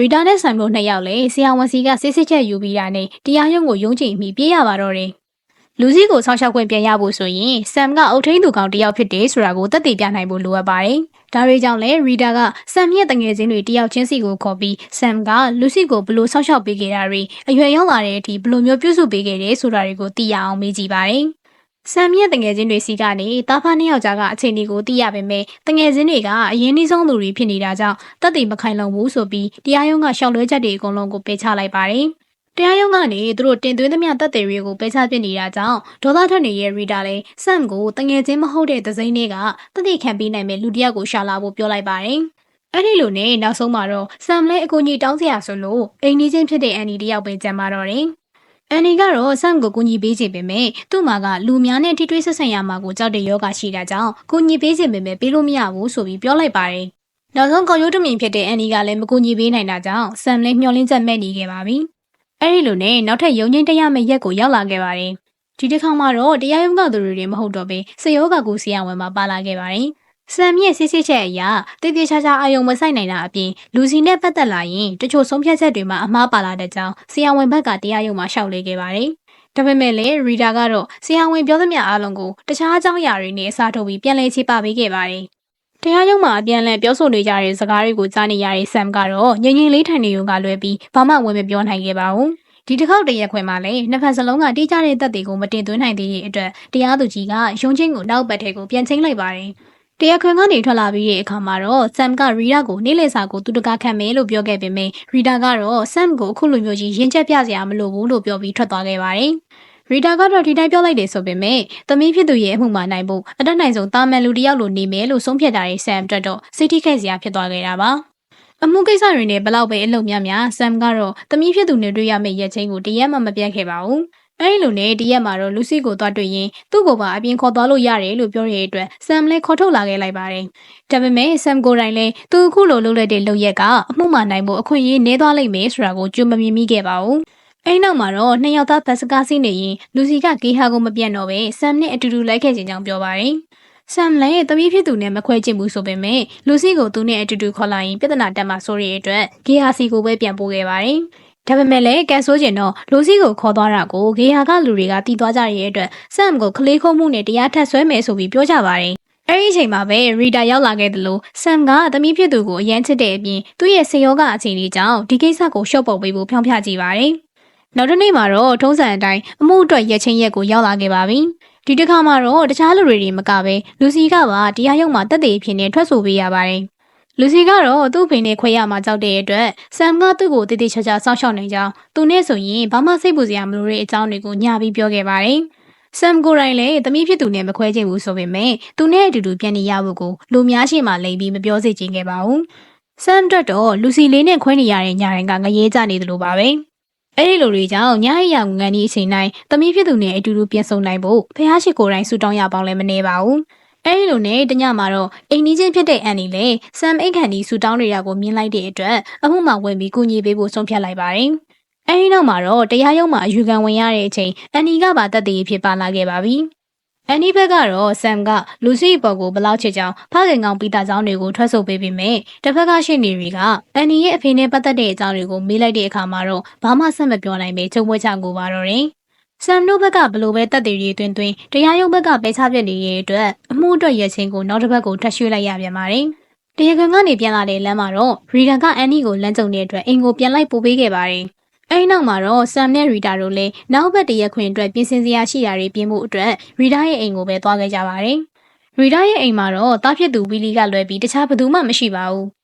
ရီတာနဲ့ဆမ်တို့နှစ်ယောက်လည်းဆရာဝန်စီကစစ်စစ်ချက်ယူပြီးတာနဲ့တရားရုံးကိုယုံကြည်မိပြေးရပါတော့တယ်။လူစည်းကိုဆောင်းလျှောက်ခွင့်ပြန်ရဖို့ဆိုရင်ဆမ်ကအုတ်ထင်းသူကောင်တယောက်ဖြစ်တယ်ဆိုတာကိုသက်သေပြနိုင်ဖို့လိုအပ်ပါတယ်။ဒါတွေကြောင့်လည်းရီတာကဆမ်ရဲ့တငယ်ချင်းတွေတယောက်ချင်းစီကိုခေါ်ပြီးဆမ်ကလူစီကိုဘလို့ဆောက်ရှောက်ပေးခဲ့တာတွေအရွယ်ရောက်လာတဲ့အထိဘလို့မျိုးပြုစုပေးခဲ့တယ်ဆိုတာတွေကိုသိရအောင်မေးကြည့်ပါတယ်။ ဆမ်မြင့်တငယ်ချင်းတွေစီကနေတာဖာနှစ်ယောက်ကြားကအချိန်တွေကိုသိရပေမဲ့တငယ်ချင်းတွေကအရင်နှီးဆုံးသူတွေဖြစ်နေတာကြောင့်တက်တည်မခိုင်လုံဘူးဆိုပြီးတရားရုံးကရှောက်လွဲချက်တွေအကုန်လုံးကိုပယ်ချလိုက်ပါတယ်။တရားရုံးကနေသူတို့တင်သွင်းသမျှတက်တယ်တွေကိုပယ်ချပြစ်နေတာကြောင့်ဒေါသထွက်နေတဲ့ရီတာလည်းဆမ်ကိုတငယ်ချင်းမဟုတ်တဲ့သစိမ်းတွေကတတိခံပေးနိုင်မဲ့လူတစ်ယောက်ကိုရှာလာဖို့ပြောလိုက်ပါတယ်။အဲ့ဒီလိုနဲ့နောက်ဆုံးမှာတော့ဆမ်လဲအကူကြီးတောင်းစရာဆိုလို့အိမ်နီးချင်းဖြစ်တဲ့အန်နီတယောက်ပဲကြံပါတော့တယ်။ အန်နီကတော့ဆမ်ကိုကူညီပေးချင်ပေမဲ့သူ့မှာကလူများနဲ့ထိတွေ့ဆက်ဆံရမှာကိုကြောက်တဲ့ယောဂရှိတာကြောင့်ကူညီပေးချင်ပေမဲ့ပေးလို့မရဘူးဆိုပြီးပြောလိုက်ပါတယ်။နောက်ဆုံးကော်ရိုးတမင်ဖြစ်တဲ့အန်နီကလည်းမကူညီပေးနိုင်တာကြောင့်ဆမ်လဲမျောလင်းချက်မဲ့နေခဲ့ပါပြီ။အဲ့ဒီလိုနဲ့နောက်ထပ်ရုံချင်းတရားမဲ့ရက်ကိုရောက်လာခဲ့ပါတယ်။ဒီတစ်ခါမှတော့တရားရုံးကသူတွေတွေမဟုတ်တော့ဘဲစယောဂကူဆရာဝန်မှာပါလာခဲ့ပါတယ်။ ဆမ်မြင့်စစ်စစ်ချက်အရာတိတိကျကျအာယုံမဆိုင်နိုင်တာအပြင်လူစီနဲ့ပတ်သက်လာရင်တချို့ဆုံးဖြတ်ချက်တွေမှာအမှားပါလာတဲ့ကြောင်းဆရာဝန်ဘက်ကတရားရုံးမှာရှောက်လေခဲ့ပါတယ်။ဒါပေမဲ့လည်းရီဒါကတော့ဆရာဝန်ပြောသမျှအားလုံးကိုတခြားအကြောင်းအရာတွေနဲ့အစားထိုးပြီးပြန်လည်ချေပပေးခဲ့ပါတယ်။တရားရုံးမှာအပြန်အလှန်ပြောဆိုနေကြတဲ့စကားတွေကိုကြားနေရတဲ့ဆမ်ကတော့ငြိမ်ငြိမ်လေးထိုင်နေရုံကလွဲပြီးဘာမှဝင်မပြောနိုင်ခဲ့ပါဘူး။ဒီတစ်ခေါက်တရက်ခွင်မှာလည်းနှစ်ဖက်စလုံးကတိကျတဲ့သက်တွေကိုမတင်သွင်းနိုင်သေးတဲ့အတွက်တရားသူကြီးကရုံးချင်းကိုနောက်ပတ်ထဲကိုပြန်ချင်းလိုက်ပါတယ်။ တရားခွင်ကနေထွက်လာပြီးတဲ့အခါမှာတော့ဆမ်ကရီဒါကိုနေ့လည်စာကိုသူတကားခံမယ်လို့ပြောခဲ့ပေမဲ့ရီဒါကတော့ဆမ်ကိုအခုလိုမျိုးကြီးရင်ချက်ပြစရာမလိုဘူးလို့ပြောပြီးထွက်သွားခဲ့ပါတယ်။ရီတာကတော့ဒီတိုင်းပြောလိုက်တယ်ဆိုပေမဲ့သမီးဖြစ်သူရဲ့အမှုမှာနိုင်ဖို့အတက်နိုင်ဆုံးတာမန်လူတစ်ယောက်လိုနေမယ်လို့ဆုံးဖြတ်ထားတဲ့ဆမ်အတွက်တော့စိတ်ထိခိုက်စရာဖြစ်သွားခဲ့တာပါ။အမှုကိစ္စတွေနဲ့ဘလောက်ပဲအလုပ်များများဆမ်ကတော့သမီးဖြစ်သူနဲ့တွေ့ရမယ့်ရက်ချင်းကိုတရက်မှမပြတ်ခဲ့ပါဘူး။ အဲဒီလိုနဲ့ဒီရက်မှာတော့လူစီကိုသွားတွေ့ရင်သူ့ကိုပါအပြင်ခေါ်သွားလို့ရတယ်လို့ပြောရတဲ့အတွက်ဆမ်လည်းခေါ်ထုတ်လာခဲ့လိုက်ပါတယ်။ဒါပေမဲ့ဆမ်ကိုယ်တိုင်လည်းသူအခုလိုလုပ်လိုက်တဲ့လုပ်ရက်ကအမှုမှနိုင်ဖို့အခွင့်အရေးနည်းသွားလိမ့်မယ်ဆိုတာကိုကြိုမမြင်မိခဲ့ပါဘူး။အဲ့နောက်မှာတော့နှစ်ယောက်သားဘတ်စကားစီးနေရင်လူစီကဂေဟာကိုမပြတ်တော့ပဲဆမ်နဲ့အတူတူလိုက်ခဲ့ခြင်းကြောင့်ပြောပါတယ်။ဆမ်လည်းတမီးဖြစ်သူနဲ့မခွဲချင်ဘူးဆိုပေမဲ့လူစီကိုသူနဲ့အတူတူခေါ်လာရင်ပြဿနာတက်မှာဆိုရတဲ့အတွက်ဂေဟာစီကိုပဲပြန်ပို့ခဲ့ပါတယ်။ ဒါပေမဲ့လည်းကန်ဆိုးကျင်တော့လူစီကိုခေါ်သွားတာကိုဂေဟာကလူတွေကတီးသွားကြရတဲ့အတွက်ဆမ်ကိုကလေးခုံးမှုနဲ့တရားထက်ဆွဲမယ်ဆိုပြီးပြောကြပါတယ်။အဲ့ဒီအချိန်မှာပဲရီတာရောက်လာခဲ့တယ်လို့ဆမ်ကသမီးဖြစ်သူကိုအရန်ချစ်တဲ့အပြင်သူ့ရဲ့စေယောဂအခြေအနေကြောင့်ဒီကိစ္စကိုရှော့ပုတ်ပေးဖို့ဖြောင်းပြကြည့်ပါတယ်။နောက်တစ်နေ့မှာတော့ထုံးစံအတိုင်းအမှုအတွက်ရက်ချင်းရက်ကိုရောက်လာခဲ့ပါပြီ။ဒီတစ်ခါမှာတော့တခြားလူတွေတွေမကပဲလူစီကပါတရားရုံးမှာတက်သေးဖြစ်နေထွက်ဆိုပေးရပါတယ်။ လူစီကတော့သူ့ဖေနဲ့ခွဲရမှာကြောက်တဲ့အတွက်ဆမ်ကသူ့ကိုတည်တည်ချာချာစောင့်ရှောက်နေကြောင်းသူနဲ့ဆိုရင်ဘာမှစိတ်ပူစရာမလိုတဲ့အကြောင်းတွေကိုညာပြီးပြောခဲ့ပါတယ်။ဆမ်ကိုယ်တိုင်လည်းသမီးဖြစ်သူနဲ့မခွဲချင်ဘူးဆိုပေမဲ့သူနဲ့အတူတူပြန်နေရဖို့ကိုလူများရှိမှလိမ့်ပြီးမပြောစေချင်ခဲ့ပါဘူး။ဆမ်အတွက်တော့လူစီလေးနဲ့ခွဲနေရတဲ့ညာရင်ကငရဲကြနေသလိုပါပဲ။အဲ့ဒီလိုတွေကြောင့်ညဟိယငန်းဒီအချိန်တိုင်းသမီးဖြစ်သူနဲ့အတူတူပြန်ဆုံနိုင်ဖို့ဖះရှိကိုယ်တိုင်ဆူတောင်းရပေါင်းလည်းမနေပါဘူး။ အဲ့ဒီလိုနဲ့တညမှာတော့အိမ်နီးချင်းဖြစ်တဲ့အန်နီလည်းဆမ်အိတ်ခန်ဒီဆူတောင်းနေတာကိုမြင်လိုက်တဲ့အတွက်အမှုမှာဝင်ပြီးကူညီပေးဖို့ဆုံးဖြတ်လိုက်ပါတယ်။အဲဒီနောက်မှာတော့တရားရုံးမှာအယူခံဝင်ရတဲ့အချိန်အန်နီကပါတက်တည်ဖြစ်ပါလာခဲ့ပါပြီ။အန်နီဘက်ကတော့ဆမ်ကလူစီပေါ်ကိုဘလောက်ချစ်ကြောင်းဖခင်ကောင်ပီတာကြောင်းတွေကိုထွက်ဆိုပေးပေမဲ့တစ်ဖက်ကရှိနေတွေကအန်နီရဲ့အဖေနဲ့ပတ်သက်တဲ့အကြောင်းတွေကိုမေးလိုက်တဲ့အခါမှာတော့ဘာမှဆက်မပြောနိုင်ပဲချုံပွဲချကိုပါတော့တယ်။ ဆမ်တို့ဘက်ကဘလို့ပဲတက်တည်ရီတွင်တွင်တရားရုံးဘက်ကပဲချပြစ်နေတဲ့အတွက်အမှုအတွက်ရချင်းကိုနောက်တစ်ပတ်ကိုထပ်ရွှေ့လိုက်ရပြန်ပါတယ်။တရားခံကနေပြန်လာတဲ့လမ်းမှာတော့ရီဒန်ကအန်နီကိုလမ်းကြုံတဲ့အတွက်အိမ်ကိုပြန်လိုက်ပို့ပေးခဲ့ပါတယ်။အဲဒီနောက်မှာတော့ဆမ်နဲ့ရီတာတို့လည်းနောက်ဘက်တရက်ခွင်အတွက်ပြင်ဆင်စရာရှိတာတွေပြင်ဖို့အတွက်ရီတာရဲ့အိမ်ကိုပဲသွားခဲ့ကြပါတယ်။ရီတာရဲ့အိမ်မှာတော့တားဖြစ်သူဝီလီကလွဲပြီးတခြားဘယ်သူမှမရှိပါဘူး။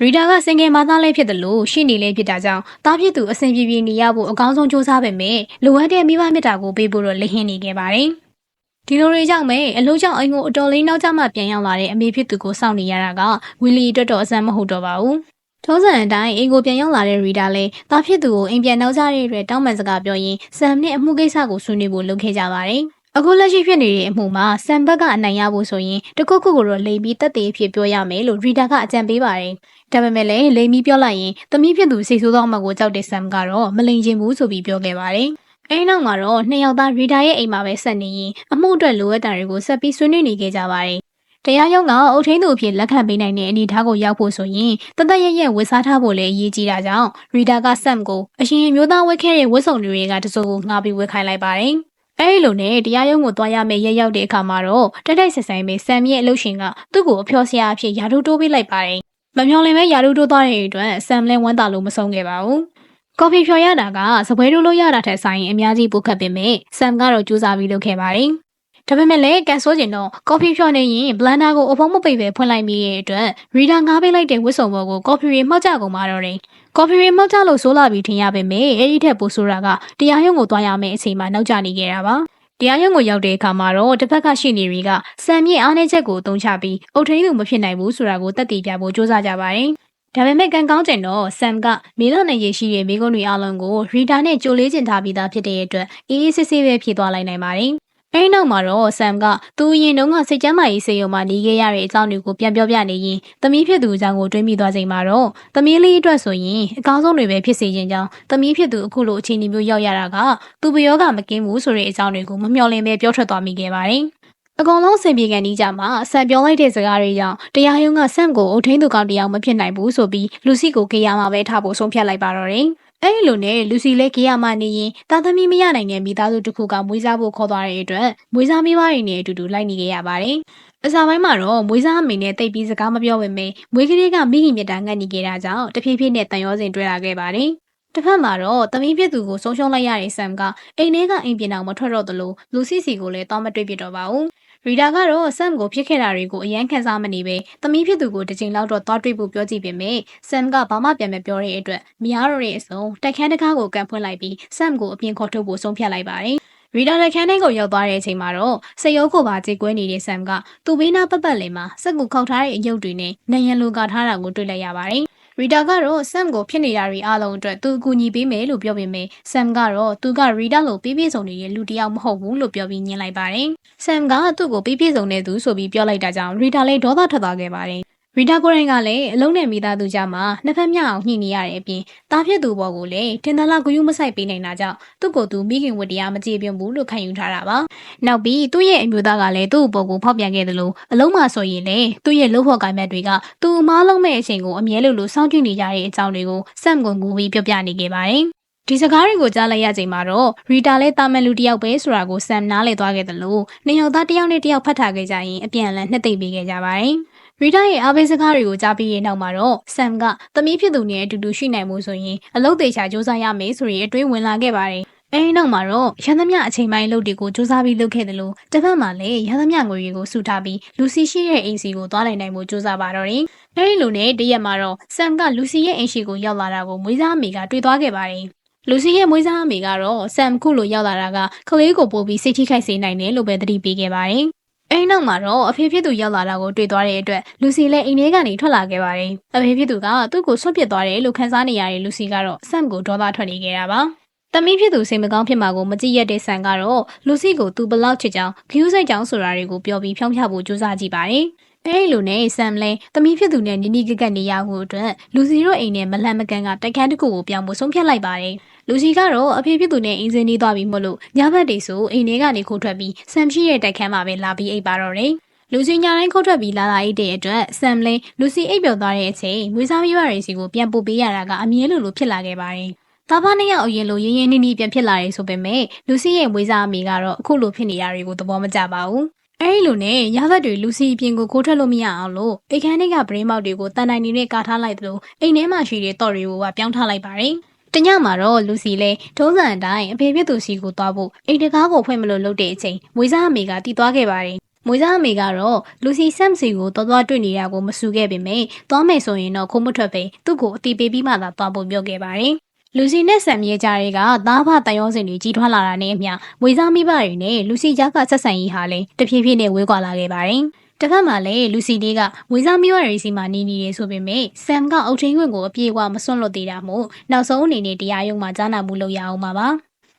ရီတာကစင်ငယ်မသားလေးဖြစ်တယ်လို့ရှိနေလေးဖြစ်တာကြောင့်တားဖြစ်သူအဆင်ပြေပြေနေရဖို့အကောင်းဆုံးစူးစမ်းပေမဲ့လိုအပ်တဲ့မိဘမြတ်တာကိုပေးဖို့တော့လဟင်းနေခဲ့ပါတယ်။ဒီလိုတွေကြောင့်ပဲအလို့ကြောင့်အိမ်ကိုအတော်လေးနောက်ကျမှပြန်ရောက်လာတဲ့အမေဖြစ်သူကိုစောင့်နေရတာကဝီလီအတွက်တော့အဆန်းမဟုတ်တော့ပါဘူး။ထုံးစံအတိုင်းအိမ်ကိုပြန်ရောက်လာတဲ့ရီတာလည်းတားဖြစ်သူကိုအိမ်ပြန်နောက်ကျတဲ့အတွက်တောင်းပန်စကားပြောရင်းဆမ်နဲ့အမှုကိစ္စကိုဆွေးနွေးဖို့လုပ်ခဲ့ကြပါတယ်။ အခုလက်ရှိဖြစ်နေတဲ့အမှုမှာဆမ်ဘက်ကအနိုင်ရဖို့ဆိုရင်တခုခုကိုတော့လိမ်ပြီးတက်သေးဖြစ်ပြောရမယ်လို့ရီတာကအကြံပေးပါတယ်။ဒါပေမဲ့လည်းလိမ်ပြီးပြောလိုက်ရင်သမီးဖြစ်သူစိတ်ဆိုးသောမှကိုကြောက်တဲ့ဆမ်ကတော့မလိမ်ချင်ဘူးဆိုပြီးပြောခဲ့ပါတယ်။အဲဒီနောက်မှာတော့နှစ်ယောက်သားရီတာရဲ့အိမ်မှာပဲဆက်နေရင်အမှုအတွက်လိုအပ်တာတွေကိုဆက်ပြီးဆွေးနွေးနေခဲ့ကြပါတယ်။တရားရုံးကအုတ်ထင်းသူအဖြစ်လက်ခံပေးနိုင်တဲ့အနေအထားကိုရောက်ဖို့ဆိုရင်တသက်ရရက်ဝတ်စားထားဖို့လည်းအရေးကြီးတာကြောင့်ရီတာကဆမ်ကိုအရင်မျိုးသားဝတ်ခဲ့တဲ့ဝတ်စုံတွေကတစိုးကိုငှားပြီးဝတ်ခိုင်းလိုက်ပါတယ်။ အဲဒီလိုနဲ့တရားရုံးကိုသွားရမယ့်ရက်ရောက်တဲ့အခါမှာတော့တက်တိုက်ဆက်ဆိုင်ပဲဆမ်ရဲ့အလုပ်ရှင်ကသူ့ကိုအဖျော်ဆရာအဖြစ်ယာတို့တိုးပေးလိုက်ပါတယ်။မမျော်လင့်ပဲယာတို့တိုးသွားတဲ့အတွက်ဆမ်လည်းဝမ်းသာလို့မဆုံးခဲ့ပါဘူး။ကော်ဖီဖြော်ရတာကစပွဲတို့လို့ရတာထက်ဆိုင်ရင်အများကြီးပိုခက်ပေမဲ့ဆမ်ကတော့ကြိုးစားပြီးလုပ်ခဲ့ပါတယ်။ဒါပေမဲ့လည်းကန်ဆိုးကျင်တော့ကော်ဖီဖြော်နေရင်ဘလန်ဒါကိုအဖုံးမပိတ်ပဲဖွင့်လိုက်မိရဲ့အတွက်ရီဒါငားပေးလိုက်တဲ့ဝစ်စုံဘောကိုကော်ဖီရီမှောက်ကြကုန်ပါတော့တယ်။ ကော်ဖီရီမှောက်ကြလို့ဆိုးလာပြီးထင်ရပေမဲ့အဲ့ဒီထက်ပိုဆိုးတာကတရားရုံးကိုသွားရမယ့်အချိန်မှာနောက်ကျနေခဲ့တာပါ။တရားရုံးကိုရောက်တဲ့အခါမှာတော့တစ်ဖက်ကရှိနေတွေကစံမြင့်အားနည်းချက်ကိုအသုံးချပြီးအုတ်ထင်းသူမဖြစ်နိုင်ဘူးဆိုတာကိုတက်တည်ပြဖို့စ조사ကြပါတယ်။ဒါပေမဲ့ကံကောင်းကျင်တော့ဆမ်ကမေလနဲ့ရရှိတဲ့မိကုန်းတွေအလုံးကိုရီတာနဲ့ကြိုလေးကျင်ထားပြီးသားဖြစ်တဲ့အတွက်အေးအေးဆေးဆေးပဲဖြေသွားလိုက်နိုင်ပါတယ်။ အဲဒီနောက်မှာတော့ဆမ်ကသူအရင်တုန်းကစိတ်ကျမ်းမာရေးစေယုံမှာနေခဲ့ရတဲ့အကြောင်းတွေကိုပြန်ပြောပြနေရင်သမီးဖြစ်သူအကြောင်းကိုတွေးမိသွားချိန်မှာတော့သမီးလေးအတွက်ဆိုရင်အကောင်းဆုံးတွေပဲဖြစ်စေခြင်းကြောင့်သမီးဖြစ်သူအခုလိုအခြေအနေမျိုးရောက်ရတာကသူ့ဘယောကမကင်းဘူးဆိုတဲ့အကြောင်းတွေကိုမမျှော်လင့်ပဲပြောထွက်သွားမိခဲ့ပါတယ်။အကောင်လုံးစင်ပြေကန်ကြီးကြမှာဆန်ပြောလိုက်တဲ့စကားတွေကြောင့်တရားရုံးကဆမ်ကိုအုတ်ထင်းသူကောင်တရားမဖြစ်နိုင်ဘူးဆိုပြီးလူစီကိုကေယာမှာပဲထားဖို့ဆုံးဖြတ်လိုက်ပါတော့တယ်။ အဲဒီလိုနဲ့လူစီလည်းကေယာမှာနေရင်တာသမီမရနိုင်တဲ့မိသားစုတစ်ခုကမွေးစားဖို့ခေါ်သွားတဲ့အတွက်မွေးစားမိဘတွေနဲ့အတူတူလိုက်နေခဲ့ရပါတယ်။အစားပိုင်းမှာတော့မွေးစားအမေနဲ့တိတ်ပြီးစကားမပြောပေမဲ့မွေးကလေးကမိခင်မြတ်တာငတ်နေခဲ့တာကြောင့်တဖြည်းဖြည်းနဲ့တန်ရောစင်တွေ့လာခဲ့ပါတယ်။တစ်ဖက်မှာတော့သမီးဖြစ်သူကိုဆုံးရှုံးလိုက်ရတဲ့ဆမ်ကအိမ်ထဲကအိမ်ပြင်အောင်မထွက်တော့သလိုလူစီစီကိုလည်းတောင်းမတွေ့ပြတော့ပါဘူး။ ရီတာကတော့ဆမ်ကိုဖြစ်ခဲ့တာတွေကိုအယမ်းခံစားမနေပဲသမီးဖြစ်သူကိုတစ်ချိန်လောက်တော့သွားတွေ့ဖို့ပြောကြည့်ပေမဲ့ဆမ်ကဘာမှပြန်မပြောတဲ့အတွက်မရတော့တဲ့အစုံတိုက်ခန်းတကားကိုကန်ဖွင့်လိုက်ပြီးဆမ်ကိုအပြင်ခေါ်ထုတ်ဖို့ဆုံးဖြတ်လိုက်ပါတယ်။ရီတာလက်ခန်းထဲကိုရောက်သွားတဲ့အချိန်မှာတော့စရုပ်ကိုပါကြေကွဲနေတဲ့ဆမ်ကသူ့ဘေးနားပတ်ပတ်လည်မှာစက်ကူခောက်ထားတဲ့အယုတ်တွေနဲ့နယံလိုကထားတာကိုတွေ့လိုက်ရပါတယ်။ ရီတာကတော့ဆမ်ကိုဖြစ်နေတာတွေအားလုံးအတွက်သူအကူအညီပေးမယ်လို့ပြောပေမဲ့ဆမ်ကတော့သူကရီတာလိုပြည့်ပြည့်စုံနေတဲ့လူတစ်ယောက်မဟုတ်ဘူးလို့ပြောပြီးညင်လိုက်ပါတယ်။ဆမ်ကသူ့ကိုပြည့်ပြည့်စုံတဲ့သူဆိုပြီးပြောလိုက်တာကြောင့်ရီတာလည်းဒေါသထွက်သွားခဲ့ပါတယ်။ ရီတာကိုရင်ကလည်းအလုံးနဲ့မိသားစုကြမှာနှစ်ဖက်မျှအောင်ညှိနေရတဲ့အပြင်တားဖြစ်သူပေါ်ကိုလည်းတင်တလာဂယုမဆိုင်ပေးနိုင်တာကြောင့်သူ့ကိုယ်သူမိခင်ဝတ္တရားမကြည့်ပြဘူးလို့ခံယူထားတာပါ။နောက်ပြီးသူ့ရဲ့အမျိုးသားကလည်းသူ့ဘောကိုဖောက်ပြန်ခဲ့တယ်လို့အလုံးမဆိုရင်လည်းသူ့ရဲ့လှုပ်ဖော်ကိုင်မက်တွေကသူ့အမားလုံးမဲ့အချိန်ကိုအမြဲလိုလိုစောင့်ကြည့်နေကြတဲ့အကြောင်းတွေကိုစက်ကိုငူပြီးပြောပြနေခဲ့ပါတယ်။ဒီစကားတွေကိုကြားလိုက်ရချိန်မှာတော့ရီတာလည်းတာမန်လူတစ်ယောက်ပဲဆိုတာကိုဆမ်နားလည်သွားခဲ့တယ်လို့နှစ်ယောက်သားတစ်ယောက်နဲ့တစ်ယောက်ဖတ်ထားခဲ့ကြရင်အပြန်အလှန်နှစ်သိမ့်ပေးခဲ့ကြပါတယ်။ ရီတာရဲ့အားပေးစကားတွေကိုကြားပြီးရဲ့နောက်မှာတော့ဆမ်ကသမီးဖြစ်သူနဲ့အတူတူရှိနိုင်မှုဆိုရင်အလုပ်သေးချာစူးစမ်းရမယ်ဆိုရင်အတွင်းဝင်လာခဲ့ပါတယ်။အဲဒီနောက်မှာတော့ရန်သမျှအချိန်ပိုင်းလုပ်တွေကိုစူးစမ်းပြီးလုပ်ခဲ့တယ်လို့တစ်ဖက်မှာလည်းရန်သမျှငွေတွေကိုစုထားပြီးလူစီရှိရဲ့အိမ်စီကိုသွားနိုင်နိုင်မှုစူးစမ်းပါတော့တယ်။အဲဒီလိုနဲ့တရက်မှာတော့ဆမ်ကလူစီရဲ့အိမ်ရှိကိုရောက်လာတာကိုမွေးစားအမေကတွေ့သွားခဲ့ပါတယ်။လူစီရဲ့မွေးစားအမေကတော့ဆမ်ခုလိုရောက်လာတာကကလေးကိုပို့ပြီးစိတ်ထိခိုက်စေနိုင်တယ်လို့ပဲသတိပေးခဲ့ပါတယ်။ အဲဒီနောက်မှာတော့အဖေဖြစ်သူရောက်လာတာကိုတွေ့သွားတဲ့အတွက်လူစီလည်းအိမ်ထဲကနေထွက်လာခဲ့ပါတယ်။အဖေဖြစ်သူကသူ့ကိုဆွတ်ပစ်သွားတယ်လို့ခန်းစားနေရတဲ့လူစီကတော့ဆမ်ကိုဒေါသထွက်နေခဲ့တာပါ။တမီးဖြစ်သူစိတ်မကောင်းဖြစ်မှာကိုမကြည့်ရတဲ့ဆန်ကတော့လူစီကိုသူဘလောက်ချစ်ကြောင်းဂယူးစိတ်ကြောင်းဆိုတာတွေကိုပြောပြီးဖြောင်းဖြဖို့ကြိုးစားကြည့်ပါတယ်။အဲဒီလိုနဲ့ဆမ်လဲတမီးဖြစ်သူနဲ့နီနီကကက်နေရဖို့အတွက်လူစီတို့အိမ်နဲ့မလန့်မကန်ကတိုက်ခန်းတစ်ခုကိုပြောင်းဖို့ဆုံးဖြတ်လိုက်ပါတယ်။ လူစီကတော့အဖေဖြစ်သူနဲ့အင်းစင်းနေသွားပြီမို့လို့ညဘက်တွေဆိုအိမ်ထဲကနေခိုးထွက်ပြီးဆမ်ရှိရဲ့တိုက်ခန်းမှာပဲလာပြီးအိပ်ပါတော့တယ်လူစီညာတိုင်းခုတ်ထွက်ပြီးလာလာအိတ်တဲ့အတွက်ဆမ်လင်းလူစီအိပ်ပျော်သွားတဲ့အချိန်မွေးစားမိဘတွေစီကိုပြန်ပို့ပေးရတာကအမြဲလိုလိုဖြစ်လာခဲ့ပါတယ်။သားဖနှစ်ယောက်အရင်လိုရင်းရင်းနှီးနှီးပြန်ဖြစ်လာတယ်ဆိုပေမဲ့လူစီရဲ့မွေးစားအမေကတော့အခုလိုဖြစ်နေတာတွေကိုသဘောမကျပါဘူး။အဲဒီလိုနဲ့ရသတ်တွေလူစီအပြင်ကိုခိုးထွက်လို့မရအောင်လို့အိတ်ခမ်းတွေကဗရင်းမောက်တွေကိုတန်တိုင်နေနဲ့ကာထားလိုက်သလိုအိမ်ထဲမှာရှိတဲ့တော့တွေကိုကပြောင်းထားလိုက်ပါတယ်။ တညမှာတော့လူစီလဲထုံးစံအတိုင်းအဖေဖြစ်သူစီကိုသွားဖို့အိမ်တကားကိုဖွင့်မလို့လုပ်တဲ့အချိန်မွေးစားအမေကတီးသွားခဲ့ပါတယ်မွေးစားအမေကတော့လူစီဆမ်စီကိုတော်တော်တွေ့နေတာကိုမဆူခဲ့ပေမဲ့သွားမယ်ဆိုရင်တော့ခုံမထွက်ပဲသူ့ကိုအတီးပေးပြီးမှသာသွားဖို့ပြောခဲ့ပါတယ်လူစီနဲ့ဆမ်ရဲကြတွေကသားဖတန်ရောစင်တွေကြီးထွားလာတာနဲ့အမျှမွေးစားမိဘတွေနဲ့လူစီကြားကဆက်ဆံရေးဟာလည်းတဖြည်းဖြည်းနဲ့ဝေးကွာလာခဲ့ပါတယ်။ တစ်ဖက်မှာလည်းလူစီလေးကဝေစားမီဝရီစီမှာနေနေတယ်ဆိုပေမဲ့ဆမ်ကအုတ်ထင်းခွင့်ကိုအပြေအဝမစွန့်လွတ်သေးတာမို့နောက်ဆုံးအနေနဲ့တရားရုံးမှာကြားနာမှုလုပ်ရအောင်ပါပါ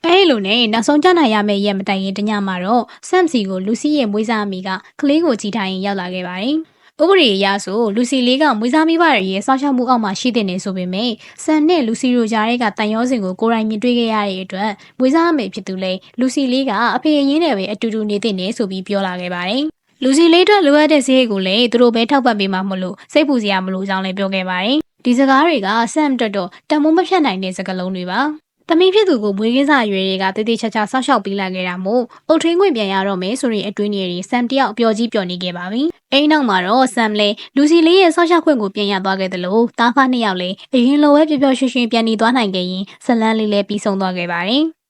အဲလိုနဲ့နောက်ဆုံးကြားနာရမယ့်ရက်မတိုင်ရင်တညမှာတော့ဆမ်စီကိုလူစီရဲ့မွေးစားအမိကကလေးကိုကြည်ထိုင်ရောက်လာခဲ့ပါတယ်ဥပဒေအရဆိုလူစီလေးကမွေးစားမိဘရဲ့စောင့်ရှောက်မှုအောက်မှာရှိတဲ့နေဆိုပေမဲ့ဆန်နဲ့လူစီတို့ကြားတဲ့ကတန်ရောစင်ကိုကိုရိုင်းမြင်တွေ့ခဲ့ရတဲ့အတွက်မွေးစားအမေဖြစ်သူလဲလူစီလေးကအဖေအရင်းနဲ့ပဲအတူတူနေတဲ့နေဆိုပြီးပြောလာခဲ့ပါတယ် လူစီလေးအတွက်လိုအပ်တဲ့ဈေးကိုလည်းသူတို့ပဲထောက်ပံ့ပေးမှာမလို့စိတ်ပူစရာမလိုကြောင်းလည်းပြောခဲ့ပါတယ်။ဒီစကားတွေကဆမ်တက်တော့တံမိုးမဖြတ်နိုင်တဲ့စကားလုံးတွေပါ။သမီးဖြစ်သူကိုမွေးကင်းစားရွယ်တွေကတည်တည်ချာချာဆောက်ရှောက်ပေးလာခဲ့တာမို့အုတ်ထင်းခွင့်ပြန်ရတော့မယ်ဆိုရင်အတွင်းတွေဆမ်တယောက်ပျော်ကြီးပျော်နေခဲ့ပါပြီ။အဲဒီနောက်မှာတော့ဆမ်လဲလူစီလေးရဲ့ဆောက်ရှောက်ခွင့်ကိုပြန်ရသွားခဲ့တယ်လို့တားဖားနှစ်ယောက်လည်းအရင်လိုပဲပျော်ပျော်ရွှင်ရွှင်ပြန်နေသွားနိုင်ခဲ့ရင်ဇလန်းလေးလည်းပြီးဆုံးသွားခဲ့ပါတယ်။